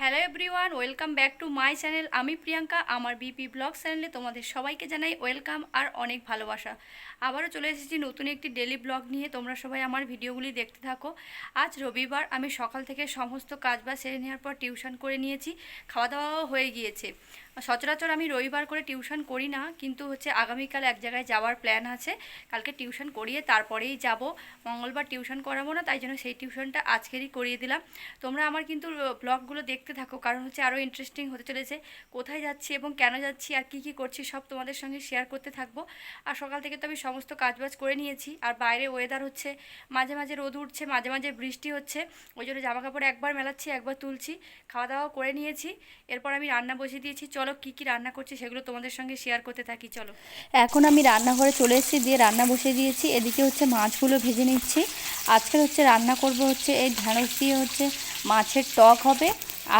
Hello everyone welcome back to my channel আমি প্রিয়াঙ্কা, আমার BP blog চ্যানেলে তোমাদের সবাইকে জানাই ওয়েলকাম আর অনেক ভালোবাসা। আবারও চলে এসেছি নতুন একটি ডেলি ব্লগ নিয়ে। তোমরা সবাই আমার ভিডিওগুলি দেখতে থাকো। আজ রবিবার, আমি সকাল থেকে সমস্ত কাজ বা সেরে নেওয়ার পর টিউশন করে নিয়েছি। খাওয়া দাওয়াও হয়ে গিয়েছে। সচরাচর আমি রবিবার করে টিউশন করি না, কিন্তু হচ্ছে আগামীকাল এক জায়গায় যাওয়ার প্ল্যান আছে। কালকে টিউশন করিয়ে তারপরেই যাব। মঙ্গলবার টিউশন করাবো না, তাই জন্য সেই টিউশনটা আজকেরই করিয়ে দিলাম। তোমরা আমার কিন্তু ব্লগগুলো দেখতে থাকো, কারণ হচ্ছে আরও ইন্টারেস্টিং হতে চলেছে। কোথায় যাচ্ছি এবং কেন যাচ্ছি আর কি কি করছি সব তোমাদের সঙ্গে শেয়ার করতে থাকব। আর সকাল থেকে তো আমি সমস্ত কাজবাজ করে নিয়েছি, আর বাইরে ওয়েদার হচ্ছে, মাঝে মাঝে রোদ উঠছে, মাঝে মাঝে বৃষ্টি হচ্ছে। ওই জন্য জামা কাপড় একবার মেলাচ্ছি, একবার তুলছি, খাওয়া দাওয়া করে নিয়েছি। এরপর আমি রান্না বসিয়ে দিয়েছি, চলো কী কী রান্না করছি সেগুলো তোমাদের সঙ্গে শেয়ার করতে থাকি, চলো। এখন আমি রান্নাঘরে চলে এসেছি, দিয়ে রান্না বসিয়ে দিয়েছি। এদিকে হচ্ছে মাছগুলো ভেজে নিচ্ছি। আজকে হচ্ছে রান্না করব হচ্ছে এই ঢ্যাঁড়স দিয়ে হচ্ছে মাছের টক হবে।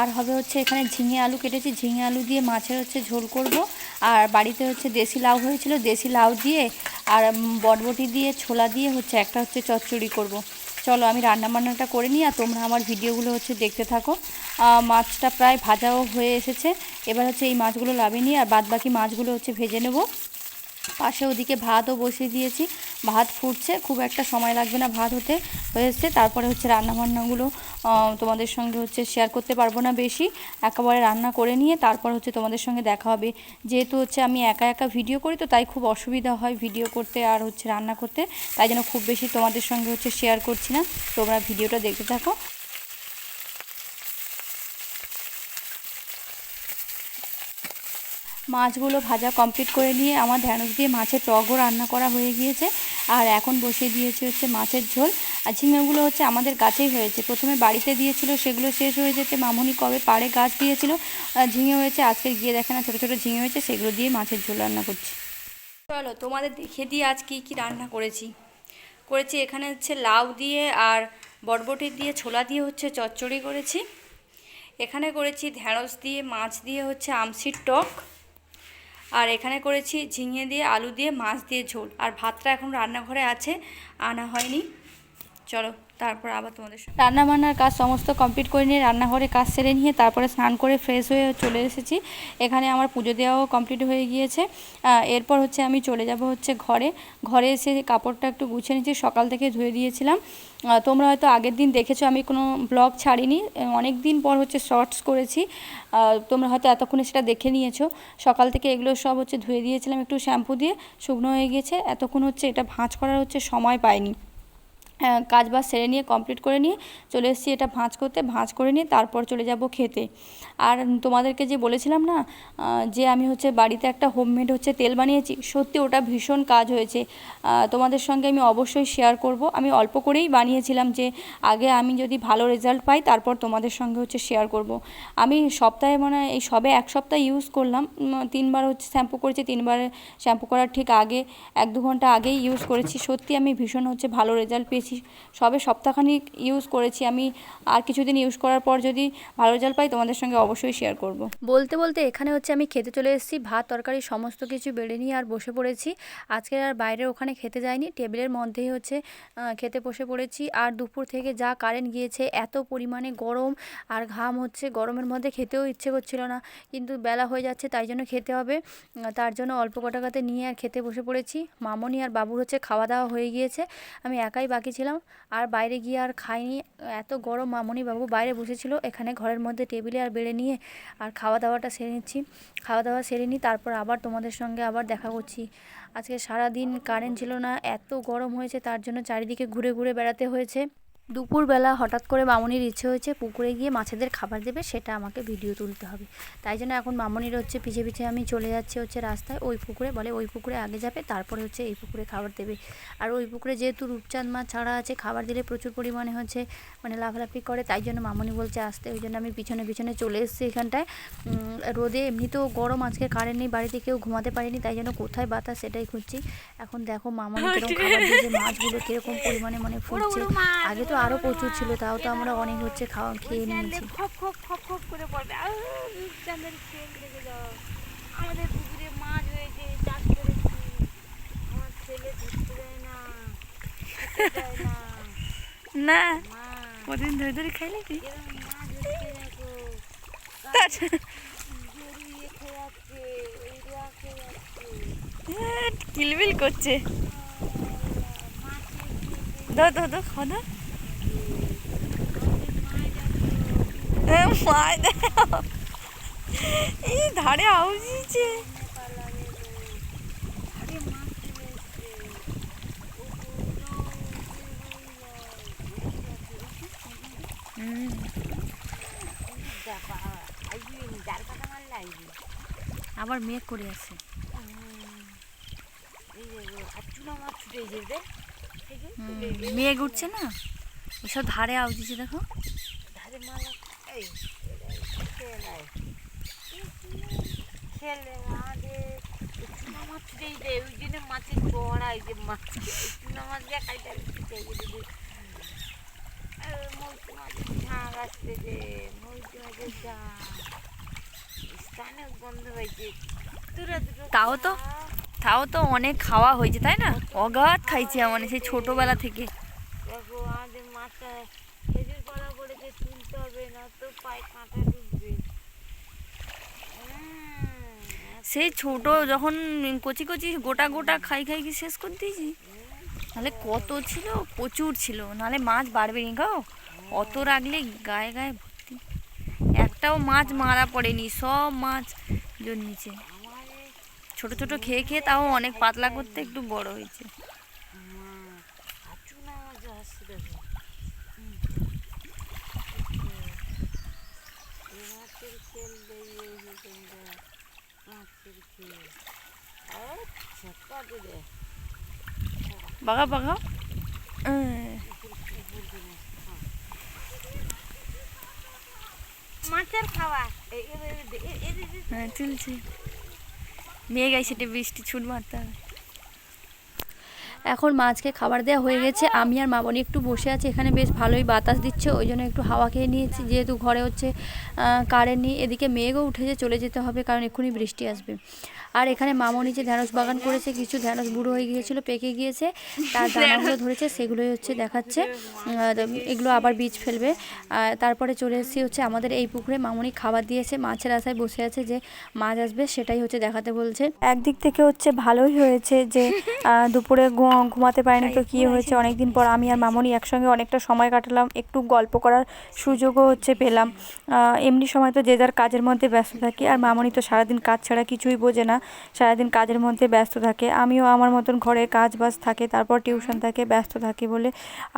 আর হবে হচ্ছে এখানে ঝিঙে আলু কেটেছি। ঝিঙে আলু দিয়ে মাছের হচ্ছে ঝোল করব। আর বাড়িতে হচ্ছে দেশি লাউ হয়েছিল, দেশি লাউ দিয়ে আর বটবটি দিয়ে ছোলা দিয়ে হচ্ছে একটা হচ্ছে চচ্চড়ি করব। চলো আমি রান্না বান্নাটা করে নিই আর তোমরা আমার ভিডিওগুলো হচ্ছে দেখতে থাকো। মাছটা প্রায় ভাজাও হয়ে এসেছে। এবার হচ্ছে এই মাছগুলো লাভিয়ে নিই আর বাদবাকি মাছগুলো হচ্ছে ভেজে নেব। পাশে ওদিকে ভাতও বসিয়ে দিয়েছি। ভাত ফুটছে, খুব একটা সময় লাগবে না ভাত হতে হয়েছে। তারপরে হচ্ছে রান্নাবান্নাগুলো তোমাদের সঙ্গে হচ্ছে শেয়ার করতে পারব না বেশি। একেবারে রান্না করে নিয়ে তারপর হচ্ছে তোমাদের সঙ্গে দেখা হবে। যেহেতু হচ্ছে আমি একা একা ভিডিও করি তো তাই খুব অসুবিধা হয় ভিডিও করতে আর হচ্ছে রান্না করতে। তাই জন্য খুব বেশি তোমাদের সঙ্গে হচ্ছে শেয়ার করছি না। তোমরা ভিডিওটা দেখতে থাকো। মাছগুলো ভাজা কমপ্লিট করে নিয়ে আমার ঢ্যাঁড়স দিয়ে মাছের টগও রান্না করা হয়ে গিয়েছে। আর এখন বসিয়ে দিয়েছি হচ্ছে মাছের ঝোল। আর ঝিঙেগুলো হচ্ছে আমাদের গাছেই হয়েছে। প্রথমে বাড়িতে দিয়েছিল, সেগুলো শেষ হয়ে যেতে মামুনি কবে পাড়ে গাছ দিয়েছিল। ঝিঙে হয়েছে, আজকে গিয়ে দেখে না, ছোটো ছোটো ঝিঙে হয়েছে, সেগুলো দিয়ে মাছের ঝোল রান্না করছি। চলো, তোমাদের দেখিয়ে দিয়ে আজ কী কী রান্না করেছি। করেছি এখানে হচ্ছে লাউ দিয়ে আর বরবটি দিয়ে, ছোলা দিয়ে হচ্ছে চচ্চড়ি করেছি। এখানে করেছি ঢ্যাঁড়স দিয়ে, মাছ দিয়ে হচ্ছে আমসির টক। আর এখানে করেছি ঝিঙে দিয়ে, আলু দিয়ে, মাছ দিয়ে ঝোল। আর ভাতটা এখন রান্নাঘরে আছে, আনা হয়নি। চলো। তারপর আবার তোমাদের রান্না বান্নার কাজ সমস্ত কমপ্লিট করে নিয়ে রান্নাঘরে কাজ সেরে নিয়ে তারপরে স্নান করে ফ্রেশ হয়ে চলে এসেছি। এখানে আমার পুজো দেওয়াও কমপ্লিট হয়ে গিয়েছে। এরপর হচ্ছে আমি চলে যাব হচ্ছে ঘরে। ঘরে এসে কাপড়টা একটু গুছিয়ে নিচ্ছি সকাল থেকে ধুয়ে দিয়েছিলাম। তোমরা হয়তো আগের দিন দেখেছ, আমি কোনো ব্লগ ছাড়িনি। অনেক দিন পর হচ্ছে শর্টস করেছি। তোমরা হয়তো এতক্ষণে সেটা দেখে নিয়েছো। সকাল থেকে এগুলো সব হচ্ছে ধুয়ে দিয়েছিলাম একটু শ্যাম্পু দিয়ে, শুকনো হয়ে গিয়েছে। এতক্ষণ হচ্ছে এটা ভাঁজ করার হচ্ছে সময় পাইনি। কাজ বাজ সেরে নিয়ে কমপ্লিট করে নিয়ে চলে এসেছি এটা ভাঁজ করতে, ভাঁজ করে নিয়ে তারপর চলে যাব খেতে। আর তোমাদেরকে যে বলেছিলাম না যে আমি হচ্ছে বাড়িতে একটা হোমমেড হচ্ছে তেল বানিয়েছি, সত্যি ওটা ভীষণ কাজ হয়েছে। তোমাদের সঙ্গে আমি অবশ্যই শেয়ার করব। আমি অল্প করেই বানিয়েছিলাম যে আগে আমি যদি ভালো রেজাল্ট পাই, তারপর তোমাদের সঙ্গে হচ্ছে শেয়ার করব। আমি সপ্তাহে মানে এই সবে এক সপ্তাহ ইউজ করলাম তিনবার হচ্ছে শ্যাম্পু করেছি, তিনবার শ্যাম্পু করার ঠিক আগে, এক দু ঘণ্টা আগেই ইউজ করেছি। সত্যি আমি ভীষণ হচ্ছে ভালো রেজাল্ট পেয়েছি। সবে সপ্তাহখানিক ইউজ করেছি। আমি আর কিছুদিন ইউজ করার পর যদি ভালো রেজাল্ট পাই, তোমাদের সঙ্গে অবশ্যই শেয়ার করব। বলতে বলতে এখানে হচ্ছে আমি খেতে চলে এসেছি। ভাত, তরকারি, সমস্ত কিছু বেড়ে নিয়ে আর বসে পড়েছি। আজকে আর বাইরে ওখানে খেতে যাইনি। টেবিলের মধ্যেই হচ্ছে খেতে বসে পড়েছি। আর দুপুর থেকে যা কারেন্ট গিয়েছে, এত পরিমাণে গরম আর ঘাম হচ্ছে। গরমের মধ্যে খেতেও ইচ্ছে করছিল না। কিন্তু বেলা হয়ে যাচ্ছে, তাই জন্য খেতে হবে। তার জন্য অল্প কটাকাতে নিয়ে আর খেতে বসে পড়েছি। মামনি আর বাবুর হচ্ছে খাওয়া দাওয়া হয়ে গিয়েছে। আমি একাই বাকি ছিলাম আর বাইরে গিয়ে আর খাইনি। এত গরম মামনি বাবু বাইরে বসেছিল, এখানে ঘরের মধ্যে টেবিলে আর বেড়ে নিয়ে আর খাওয়া দাওয়াটা সেরে নিচ্ছি। খাওয়া দাওয়া সেরে নিই, তারপর আবার তোমাদের সঙ্গে আবার দেখা করছি। আজকে সারাদিন কারেন্ট ছিল না, এত গরম হয়েছে তার জন্য চারিদিকে ঘুরে ঘুরে বেড়াতে হয়েছে। দুপুরবেলা হঠাৎ করে মামনির ইচ্ছে হয়েছে পুকুরে গিয়ে মাছেদের খাবার দেবে সেটা আমাকে ভিডিও তুলতে হবে। তাই জন্য এখন মামনির হচ্ছে পিছে পিছে আমি চলে যাচ্ছি হচ্ছে রাস্তায় ওই পুকুরে বলে ওই পুকুরে আগে যাবে তারপরে হচ্ছে এই পুকুরে খাবার দেবে। আর ওই পুকুরে যেহেতু রূপচাঁদ মাছ ছাড়া আছে খাবার দিলে প্রচুর পরিমাণে হচ্ছে মানে লাফালাফি করে তাই জন্য মামনি বলছে আসতে ওই জন্য আমি পিছনে পিছনে চলে এসেছি এখানটায়। রোদে এমনিতেও গরম আজকে কারেন্ট নেই বাড়িতে কেউ ঘুমাতে পারেনি তাই জন্য কোথায় বাতাস সেটাই খুঁজছি। এখন দেখো মামনি কীরকম খাবার দিয়েছে মাছগুলো কীরকম পরিমাণে মানে ফুটছে। আগে তো আরও প্রচুর ছিল তাও তো আমরা অনেক হচ্ছে খাওয়া খেয়ে নিয়েছি। খপ খপ খপ খপ করে পড়বে। আর আমাদের পুকুরে মাছ হয়েছে চাষ করেছি। আমার ছেলে ধরতে দেয় না কদিন ধরে ধরে খাইলে কি? এরকম মাছ হচ্ছে দেখো ছাড় জড়িয়ে খেয়ে যাচ্ছে এইরা খেয়ে যাচ্ছে কিলবিল করছে মাছের দাও দাও দাও খাওয়া দাও এ, মায় দাও এই ধারে আউজিছে আবার মেঘ করে আছে। মেঘ উঠছে না এসব ধারে আউজিছে দেখো ধারে মালা এই খেলাই খেলে আমাদের চুনা মাছ ছুটে যেতে ওই জন্য মাছের এই যে মাছ চুনা মাছ দিয়ে খাইতে ছুটে যেতে মৌসুম মাছের ঝাঁক আসছে যে মৌসুম মাছের ঝাঁক স্থানে বন্ধ হয়েছে দুটো তাও তো তাও তো অনেক খাওয়া হয়েছে, তাই না? অগাধ খাইছি মানে সেই ছোটবেলা থেকে। দেখো আমাদের মাথা খেজুর কলা পড়েছে তুলতে হবে না তো পায়ে কাঁটা ঢুকবে উম, সেই ছোট যখন কচি কচি গোটা গোটা খাই খাই কি শেষ করে দিয়েছি? নাহলে কত ছিল? প্রচুর ছিল। নাহলে মাছ বাড়বে নি গো। অত রাখলে গায়ে গায়ে ভর্তি। একটাও মাছ মারা পড়েনি, সব মাছ জন্মিছে। ছোট ছোট খেয়ে খেয়ে তাও অনেক পাতলা করতে একটু বড় হয়েছে মা আচু না মাছ আসছে দেখো হুম। মাছের খেল এসেছে তোমরা। মাছের খেল আচ্ছা কাটে দে বাগা বাগা মাছের খাওয়া হ্যাঁ মেয়ে গাই বৃষ্টি ছুট মারতে হবে এখন মাছকে খাবার দেওয়া হয়ে গেছে। আমি আর মামনি একটু বসে আছি। এখানে বেশ ভালোই বাতাস দিচ্ছে। ওই জন্য একটু হাওয়া খেয়ে নিয়েছি। যেহেতু ঘরে হচ্ছে কারেন্ট নেই, এদিকে মেঘও উঠেছে। চলে যেতে হবে কারণ এক্ষুনি বৃষ্টি আসবে। আর এখানে মামনি যে ঢ্যাঁড়স বাগান করেছে, কিছু ঢ্যাঁড়স বুড়ো হয়ে গিয়েছিল, পেকে গিয়েছে। তার দানাগুলো ধরেছে, সেগুলোই হচ্ছে দেখাচ্ছে। এগুলো আবার বীজ ফেলবে। তারপরে চলে এসেছি হচ্ছে আমাদের এই পুকুরে। মামনি খাবার দিয়েছে। মাছের আশায় বসে আছে যে মাছ আসবে, সেটাই হচ্ছে দেখাতে বলছে। একদিক থেকে হচ্ছে ভালোই হয়েছে যে দুপুরে ঘুমাতে পারিনি তো কি হয়েছে? অনেকদিন পর আমি আর মামনি একসঙ্গে অনেকটা সময় কাটালাম। একটু গল্প করার সুযোগও হচ্ছে পেলাম। এমনি সময় তো যে যার কাজের মধ্যে ব্যস্ত থাকি। আর মামনি তো সারাদিন কাজ ছাড়া কিছুই বোঝে না। সারাদিন কাজের মধ্যে ব্যস্ত থাকে। আমিও আমার মতন ঘরে কাজ বাজ থাকে তারপর টিউশন থাকে ব্যস্ত থাকি বলে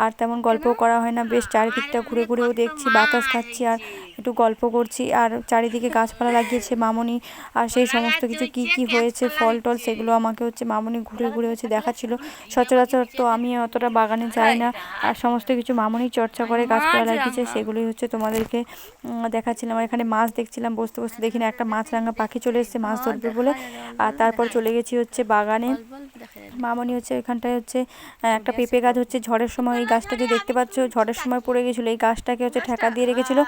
আর তেমন গল্পও করা হয় না। বেশ চারিদিকটা ঘুরে ঘুরেও দেখছি বাতাস খাচ্ছি আর একটু গল্প করছি। আর চারিদিকে গাছপালা লাগিয়েছে মামনি। আর সেই সমস্ত কিছু কি কি হয়েছে ফল টল সেগুলো আমাকে হচ্ছে মামনি ঘুরে ঘুরে হচ্ছে দেখাচ্ছিল। সচরাচর তো আমি অতটা বাগানে যাই না। আর সমস্ত কিছু মামনি চর্চা করে গাছপালা লাগিয়েছে সেগুলোই হচ্ছে তোমাদেরকে দেখাচ্ছিলাম। আর এখানে মাছ দেখছিলাম বসতে বসতে দেখি না একটা মাছরাঙা পাখি চলে এসেছে মাছ ধরবে বলে। আর তারপর চলে গেছি হচ্ছে বাগানে। মামনি হচ্ছে এখানটায় হচ্ছে একটা পেঁপে গাছ হচ্ছে ঝড়ের সময় এই গাছটা যে দেখতে পাচ্ছ ঝড়ের সময় পড়ে গেছিল এই গাছটাকে হচ্ছে ঠেকা দিয়ে রেখেছিল।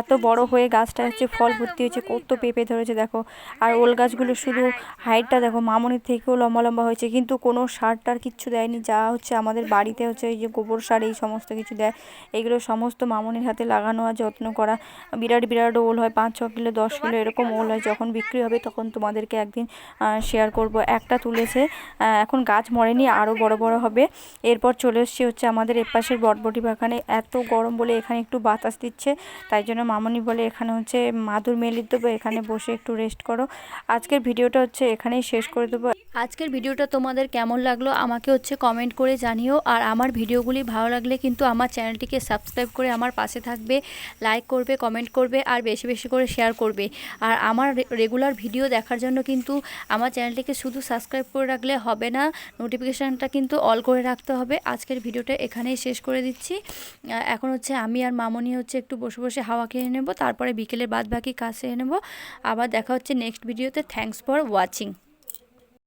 এত বড় হয়ে গাছটা হচ্ছে ফল ভর্তি হয়েছে কত পেঁপে ধরেছে দেখো। আর ওল গাছগুলো শুধু হাইটটা দেখো মামনির থেকেও লম্বা লম্বা হয়েছে কিন্তু কোনো সার টার কিচ্ছু দেয়নি, যা হচ্ছে আমাদের বাড়িতে হচ্ছে এই যে গোবর সার, এই সমস্ত কিছু দেয়। এগুলো সমস্ত মামনির হাতে লাগানো আর যত্ন করা। বিরাট বিরাট ওল হয়, পাঁচ, ছ কিলো, দশ কিলো এরকম ওল হয়। যখন বিক্রি হবে তখন তোমাদেরকে একদিন শেয়ার করব। একটা তুলেছে এখন গাছ মরেনি আরও বড় বড় হবে। এরপর চলে এসছি হচ্ছে আমাদের এপাশের বটবটি বাগানে। এত গরম বলে এখানে একটু বাতাস দিচ্ছে। তাই জন্য মামনি বলে এখানে হচ্ছে মাদুর মেলিয়ে দেবো, এখানে বসে একটু রেস্ট করো। আজকের ভিডিওটা হচ্ছে এখানেই শেষ করে দেবো। আজকের ভিডিওটা তোমাদের কেমন লাগল? আমাকে হচ্ছে কমেন্ট করে জানিও। আর আমার ভিডিওগুলি ভালো লাগলে কিন্তু আমার চ্যানেলটিকে সাবস্ক্রাইব করে আমার পাশে থাকবে লাইক করবে কমেন্ট করবে আর বেশি বেশি করে শেয়ার করবে। আর আমার রেগুলার ভিডিও দেখার জন্য কিন্তু আমার চ্যানেলটিকে শুধু সাবস্ক্রাইব করে রাখলে হবে না নোটিফিকেশানটা কিন্তু অল করে রাখতে হবে। আজকের ভিডিওটা এখানেই শেষ করে দিচ্ছি। এখন হচ্ছে আমি আর মামনি হচ্ছে একটু বসে বসে হাওয়া খেয়ে নেব, তারপরে বিকেলের বাদ বাকি কাজ সেরে নেব। আবার দেখা হচ্ছে নেক্সট ভিডিওতে থ্যাঙ্কস ফর ওয়াচিং